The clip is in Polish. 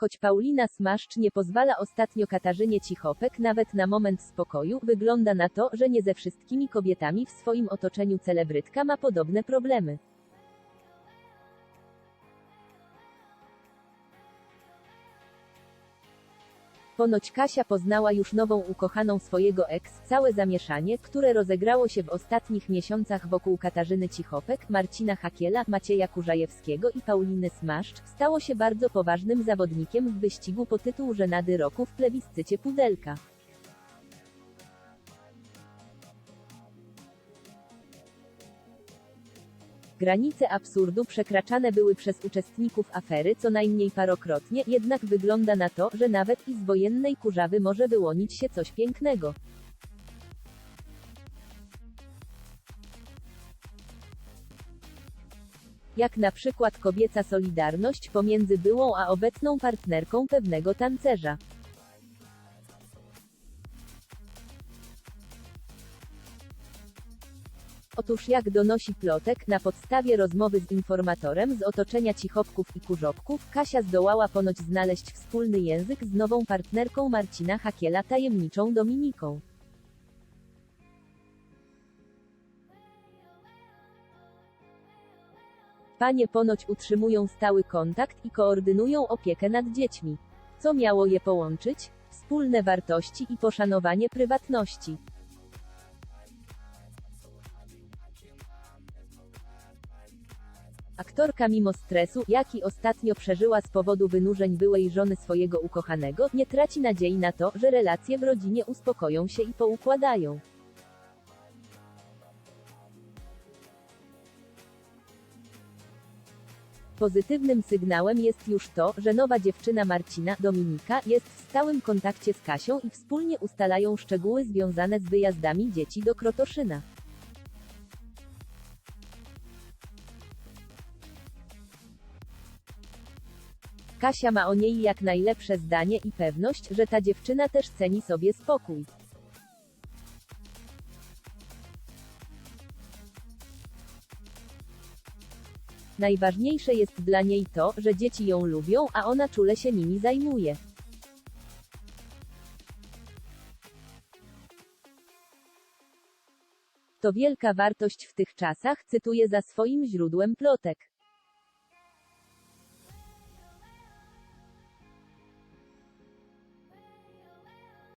Choć Paulina Smaszcz nie pozwala ostatnio Katarzynie Cichopek nawet na moment spokoju, wygląda na to, że nie ze wszystkimi kobietami w swoim otoczeniu celebrytka ma podobne problemy. Ponoć Kasia poznała już nową ukochaną swojego ex, całe zamieszanie, które rozegrało się w ostatnich miesiącach wokół Katarzyny Cichopek, Marcina Hakiela, Macieja Kurzajewskiego i Pauliny Smaszcz, stało się bardzo poważnym zawodnikiem w wyścigu po tytuł Żenady Roku w plebiscycie Pudelka. Granice absurdu przekraczane były przez uczestników afery co najmniej parokrotnie, jednak wygląda na to, że nawet i z wojennej kurzawy może wyłonić się coś pięknego. Jak na przykład kobieca solidarność pomiędzy byłą a obecną partnerką pewnego tancerza. Otóż jak donosi plotek, na podstawie rozmowy z informatorem z otoczenia cichopków i kurzopków, Kasia zdołała ponoć znaleźć wspólny język z nową partnerką Marcina Hakiela tajemniczą Dominiką. Panie ponoć utrzymują stały kontakt i koordynują opiekę nad dziećmi. Co miało je połączyć? Wspólne wartości i poszanowanie prywatności. Aktorka mimo stresu, jaki ostatnio przeżyła z powodu wynurzeń byłej żony swojego ukochanego, nie traci nadziei na to, że relacje w rodzinie uspokoją się i poukładają. Pozytywnym sygnałem jest już to, że nowa dziewczyna Marcina, Dominika, jest w stałym kontakcie z Kasią i wspólnie ustalają szczegóły związane z wyjazdami dzieci do Krotoszyna. Kasia ma o niej jak najlepsze zdanie i pewność, że ta dziewczyna też ceni sobie spokój. Najważniejsze jest dla niej to, że dzieci ją lubią, a ona czule się nimi zajmuje. To wielka wartość w tych czasach, cytuję za swoim źródłem plotek.